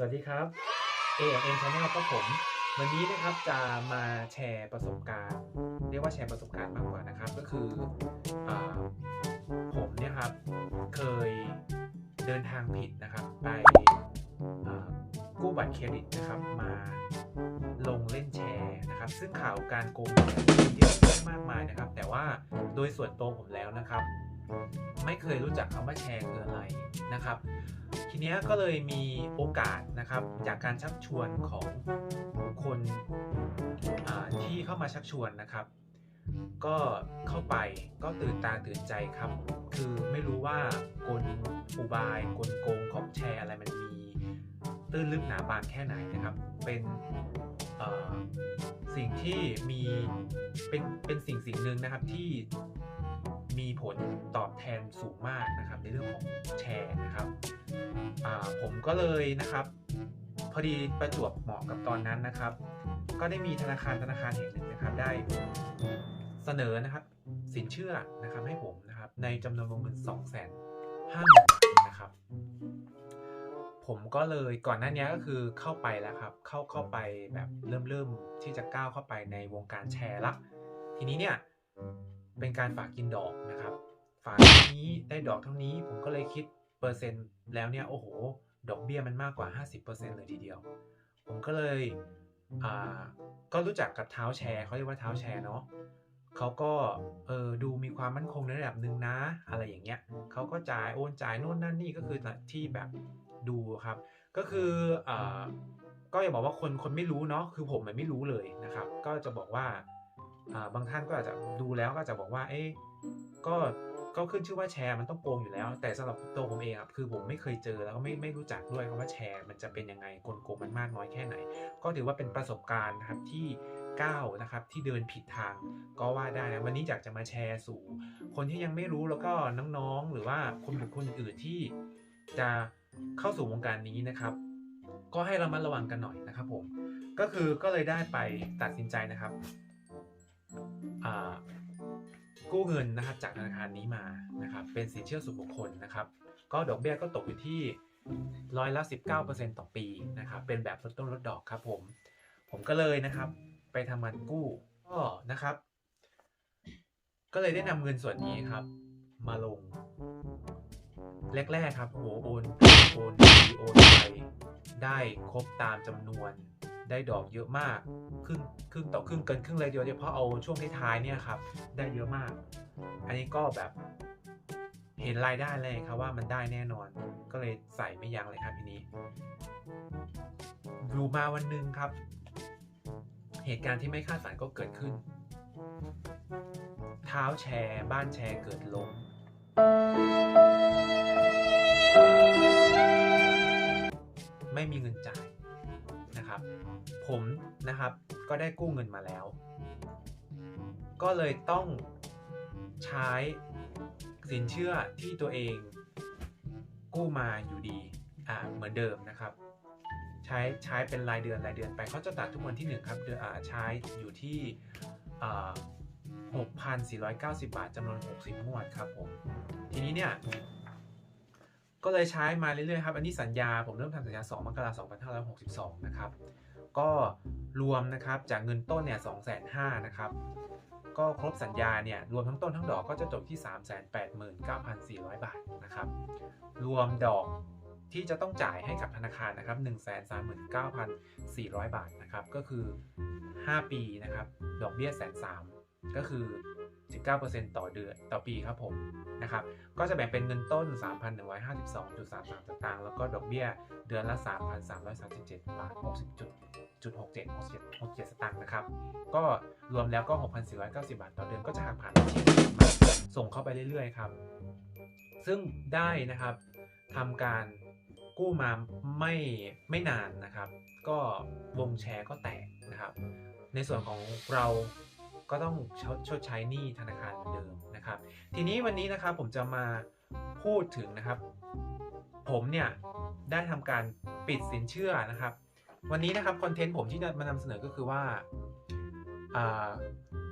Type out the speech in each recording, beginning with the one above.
สวัสดีครับ AMN Channel ครับผม วันนี้นะครับจะมาแชร์ประสบการณ์ เรียกว่าแชร์ประสบการณ์มากกว่านะครับ ก็คืออผมเนี่ยครับเคยเดินทางผิดนะครับ ไปกู้บัตรเครดิตนะครับมาลงเล่นแชร์นะครับ ซึ่งข่าวการโกงมีเยอะแยะมากมายนะครับ แต่ว่าโดยส่วนตัวผมแล้วนะครับ ไม่เคยรู้จักคำว่าแชร์คืออะไรนะครับ ทีเนี้ยก็เลยมีโอกาสนะครับจากการชักชวนของคนที่เข้ามาชักชวนนะครับ ก็เข้าไปก็ตื่นตาตื่นใจครับ คือไม่รู้ว่ากลอุบายกลโกงของแชร์อะไรมันมีตื้นลึกหนาบางแค่ไหนนะครับ เป็นสิ่งที่มีเป็นเป็นสิ่งสิ่งหนึ่งนะครับที่ มีผลตอบแทนสูงมากนะครับในเรื่องของแชร์นะครับผมก็เลยนะครับ พอดีประจวบเหมาะกับตอนนั้นนะครับ ก็ได้มีธนาคารธนาคารแห่งหนึ่งนะครับ ได้เสนอนะครับ สินเชื่อนะครับให้ผมนะครับ ในจำนวนวงเงิน2 5 0 0 0 0นะครับ ผมก็เลยก่อนหน้านี้ก็คือเข้าไปแล้วครับ เข้าเข้าไปแบบเริ่มเริ่มที่จะก้าวเข้าไปในวงการแชร์ละทีนี้เนี่ย เป็นการฝากกินดอกนะครับ ฝากเท่านี้ได้ดอกเท่านี้ผมก็เลยคิดเปอร์เซ็นต์แล้วเนี่ยโอ้โห ดอกเบี้ยมันมากกว่า 50%เลยทีเดียว ผมก็เลยอ่าก็รู้จักกับเท้าแชร์เขาเรียกว่าเท้าแชร์เนาะเขาก็เออดูมีความมั่นคงในระดับหนึ่งนะ อะไรอย่างเงี้ยเขาก็จ่ายโอนจ่ายโน่นนั่นนี่ก็คือที่แบบดูครับ ก็คืออ่าก็อย่าบอกว่าคนคนไม่รู้เนาะคือผมมันไม่รู้เลยนะครับ ก็จะบอกว่าอ่า บางท่านก็อาจจะดูแล้วก็จะบอกว่า เอ๊ะก็ก็ขึ้นชื่อว่าแชร์มันต้องโกงอยู่แล้ว แต่สำหรับตัวผมเองครับคือผมไม่เคยเจอแล้วก็ไม่ไม่รู้จักด้วยคำว่าแชร์ มันจะเป็นยังไงกลโกงมันมากน้อยแค่ไหน ก็ถือว่าเป็นประสบการณ์นะครับที่ก้าวนะครับที่เดินผิดทางก็ว่าได้นะวันนี้อยากจะมาแชร์สู่ คนที่ยังไม่รู้แล้วก็น้องๆ หรือว่าคนบุคคลอื่นๆที่จะเข้าสู่วงการนี้นะครับ ก็ให้เรามาระวังกันหน่อยนะครับผมก็คือก็เลยได้ไปตัดสินใจนะครับ กู้เงินนะครับจากธนาคารนี้มานะครับเป็นสินเชื่อส่วนบุคคลนะครับ ก็ดอกเบี้ยก็ตกอยู่ที่ร้อยละ 19%ต่อปีนะครับเป็นแบบลดต้นลดดอกครับผม ผมก็เลยนะครับไปทำงานกู้ก็นะครับ ก็เลยได้นำเงินส่วนนี้ครับ มาลง แรก ๆ ครับโหโอนโอนโอนไปได้ครบตามจำนวน ได้ดอกเยอะมากครึ่งครึ่งต่อครึ่งเกินครึ่งเลยเดียวเฉพาะเอาช่วงท้ายๆเนี่ยครับได้เยอะมาก อันนี้ก็แบบเห็นรายได้เลยครับว่ามันได้แน่นอน ก็เลยใส่ไม่ยั้งเลยครับทีนี้อยู่มาวันหนึ่งครับ เหตุการณ์ที่ไม่คาดฝันก็เกิดขึ้น เท้าแชร์บ้านแชร์เกิดล้มไม่มีเงินจ่าย ผมนะครับก็ได้กู้เงินมาแล้ว ก็เลยต้องใช้สินเชื่อที่ตัวเองกู้มาอยู่ดีอ่าเหมือนเดิมนะครับ ใช้ใช้เป็นรายเดือนรายเดือนไปเขาจะตัดทุกวันที่หนึ่งครับเดือนอ่าใช้อยู่ที่อ่า6,490 บาทจำนวน 60งวดครับผม ทีนี้เนี่ย ก็เลยใช้มาเรื่อยๆครับ อันนี้สัญญาผมเริ่มทำสัญญา 2 มกราคม2562 นะครับ ก็รวมนะครับจากเงินต้นเนี่ย205,000นะครับ ก็ครบสัญญาเนี่ยรวมทั้งต้นทั้งดอกก็จะจบที่ 389,400 บาทนะครับ รวมดอกที่จะต้องจ่ายให้กับธนาคารนะครับ 139,400 บาทนะครับ ก็คือ 5 ปีนะครับ ดอกเบี้ยแสนสาม ก็คือ 19%ต่อเดือนต่อปีครับผมนะครับ ก็จะแบ่งเป็นเงินต้น 3,152.33สตางค์แล้วก็ดอกเบี้ยเดือนละ 3,337บาท60จุดจุด67 67 67สตางค์นะครับ ก็รวมแล้วก็ 6,490 บาทต่อเดือนก็จะหักผ่านบัญชีมาส่งเข้าไปเรื่อยๆครับ ซึ่งได้นะครับทำการกู้มาไม่ไม่นานนะครับ ก็วงแชร์ก็แตกนะครับ ในส่วนของเรา ก็ต้องชดชดใช้หนี้ธนาคารเหมือนเดิมนะครับ ทีนี้วันนี้นะครับผมจะมาพูดถึงนะครับ ผมเนี่ยได้ทำการปิดสินเชื่อนะครับ วันนี้นะครับคอนเทนต์ผมที่จะมานำเสนอก็คือว่า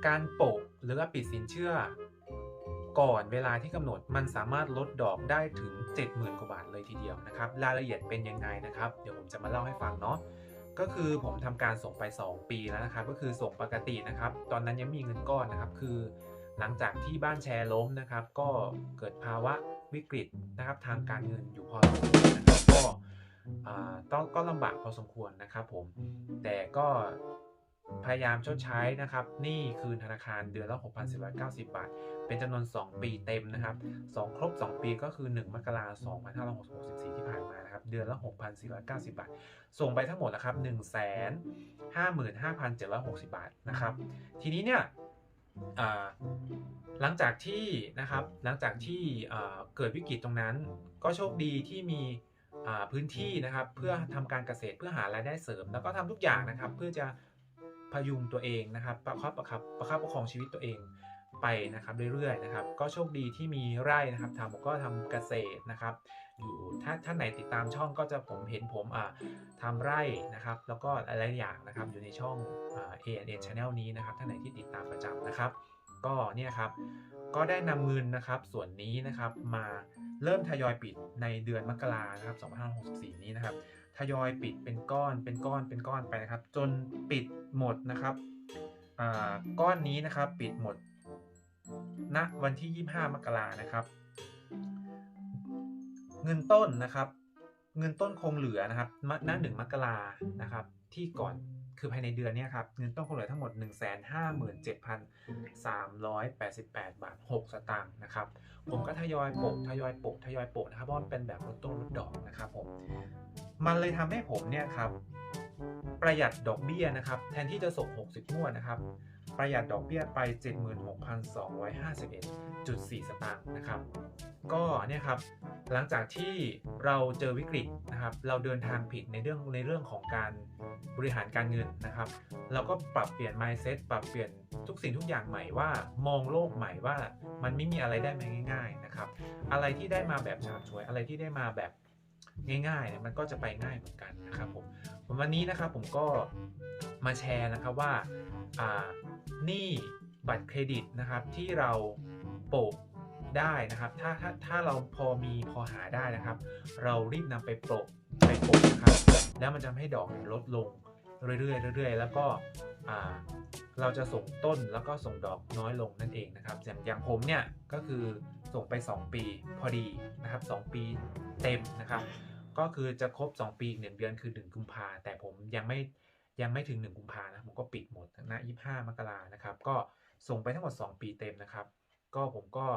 การโปะหรือว่าปิดสินเชื่อ ก่อนเวลาที่กำหนดมันสามารถลดดอกได้ถึง 70,000กว่าบาทเลยทีเดียวนะครับ รายละเอียดเป็นยังไงนะครับ เดี๋ยวผมจะมาเล่าให้ฟังเนาะ ก็คือผมทำการส่งไป 2 ปีแล้วนะครับ ก็คือส่งปกตินะครับ ตอนนั้นยังมีเงินก้อนนะครับ คือหลังจากที่บ้านแชร์ล้มนะครับ ก็เกิดภาวะวิกฤตนะครับทางการเงินอยู่พอสมควรนะครับก็ต้องก็ลำบากพอสมควรนะครับผมแต่ก็ พยายามชดใช้นะครับหนี้คืนธนาคารเดือนละ6,490 บาท เป็นจำนวน 2 ปีเต็มนะครับ 2 ครบ 2 ปีก็คือ 1 มกราคม2564 ที่ผ่านมานะครับ เดือนละ 6,490 บาท ส่งไปทั้งหมดนะครับ 155,760 บาทนะครับ ทีนี้เนี่ยหลังจากที่นะครับหลังจากที่เกิดวิกฤตตรงนั้น ก็โชคดีที่มีพื้นที่นะครับ เพื่อทำการเกษตรเพื่อหารายได้เสริม แล้วก็ทำทุกอย่างนะครับ เพื่อจะ พยุงตัวเองนะครับ ประคับประคับประคับประคองชีวิตตัวเองไปนะครับเรื่อยๆนะครับ ก็โชคดีที่มีไร่นะครับทำผมก็ทำเกษตรนะครับ อยู่ถ้าท่านไหนติดตามช่องก็จะผมเห็นผมอ่าทำไร่นะครับ แล้วก็อะไรอย่างนะครับอยู่ในช่องอ่า ANN Channel นี้นะครับ ท่านไหนที่ติดตามประจำนะครับ ก็เนี่ยครับก็ได้นำเงินนะครับส่วนนี้นะครับมาเริ่มทยอยปิดในเดือนมกรานะครับ 2564 นี้นะครับ ทยอยปิดเป็นก้อนเป็นก้อนเป็นก้อนไปนะครับ จนปิดหมดนะครับก้อนนี้นะครับปิดหมดณวันที่ 25 มกรานะครับ เงินต้นนะครับ เงินต้นคงเหลือนะครับณหนึ่งมกรานะครับ ที่ก่อน คือภายในเดือนนี้ครับเงินต้นคงเหลือทั้งหมด 1 5 7 3 8 8 บาท 6 สตางค์นะครับผมก็ทยอยโปะทยอยโปะทยอยโปะนะครับเพราะมันเป็นแบบลดต้นลดดอกนะครับผมมันเลยทำให้ผมเนี่ยครับประหยัดดอกเบี้ยนะครับ แทนที่จะส่ง 60งวดนะครับ ประหยัดดอกเบี้ยไป 76,251.4 สตางค์นะครับ ก็เนี่ยครับหลังจากที่เราเจอวิกฤตนะครับ เราเดินทางผิดในเรื่องในเรื่องของการบริหารการเงินนะครับ เราก็ปรับเปลี่ยน mindset ปรับเปลี่ยนทุกสิ่งทุกอย่างใหม่ว่ามองโลกใหม่ว่ามันไม่มีอะไรได้มาง่าย ๆนะครับ อะไรที่ได้มาแบบฉาบฉวยอะไรที่ได้มาแบบง่ายๆเนี่ยมันก็จะไปง่ายเหมือนกันนะครับผมวันนี้นะครับผมก็มาแชร์นะครับว่าอ่า หนี้บัตรเครดิตนะครับที่เราโปะได้นะครับ ถ้าถ้าถ้าเราพอมีพอหาได้นะครับ เรารีบนำไปโปะไปโปะนะครับ แล้วมันจะทำให้ดอกเนี่ยลดลงเรื่อยๆเรื่อยๆ แล้วก็เราจะส่งต้นแล้วก็ส่งดอกน้อยลงนั่นเองนะครับอย่างอย่างผมเนี่ยก็คือส่งไป 2 ปีพอดีนะครับ 2 ปีเต็มนะครับ ก็คือจะครบ 2 ปีอีกหนึ่งเดือนคือ 1 กุมภาแต่ผมยังไม่ ยังไม่ถึง 1 กุมภานะผมก็ปิดหมดนะ25มกรานะครับ ก็ส่งไปทั้งหมด 2 ปีเต็มนะครับ ก็ผมก็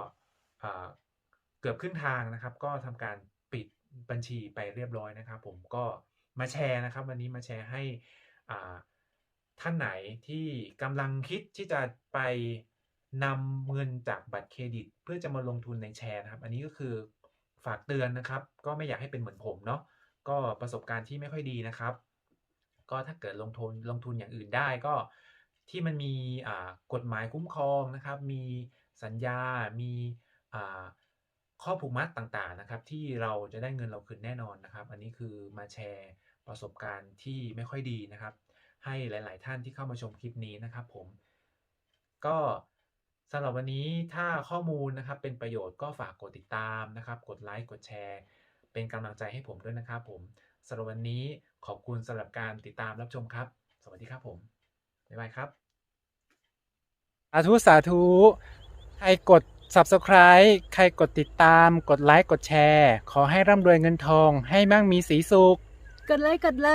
เกือบครึ่งทางนะครับ ก็ทำการปิดบัญชีไปเรียบร้อยนะครับ ผมก็มาแชร์นะครับ วันนี้มาแชร์ให้ท่านไหนที่กำลังคิดที่จะไปนำเงินจากบัตรเครดิต เพื่อจะมาลงทุนในแชร์นะครับ อันนี้ก็คือฝากเตือนนะครับ ก็ไม่อยากให้เป็นเหมือนผมเนาะก็ประสบการณ์ที่ไม่ค่อยดีนะครับ ก็ถ้าเกิดลงทุนลงทุนอย่างอื่นได้ก็ที่มันมีกฎหมายคุ้มครองนะครับ มีสัญญา มีข้อผูกมัดต่างๆนะครับ ที่เราจะได้เงินเราคืนแน่นอนนะครับ อันนี้คือมาแชร์ประสบการณ์ที่ไม่ค่อยดีนะครับ ให้หลาย ๆ ท่านที่เข้ามาชมคลิปนี้นะครับ ผม ก็สำหรับวันนี้ถ้าข้อมูลนะครับเป็นประโยชน์ก็ฝากกดติดตามนะครับ กดไลค์กดแชร์ เป็นกำลังใจให้ผมด้วยนะครับ ผมสำหรับวันนี้ ขอบคุณสำหรับการติดตามรับชมครับ สวัสดีครับผม บ๊ายบายครับ สาธุ สาธุ ใครกด subscribe ใครกดติดตาม กดไลค์ กดแชร์ ขอให้ร่ำรวยเงินทอง ให้มั่งมีสีสุข กดเลยกดเล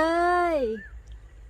ย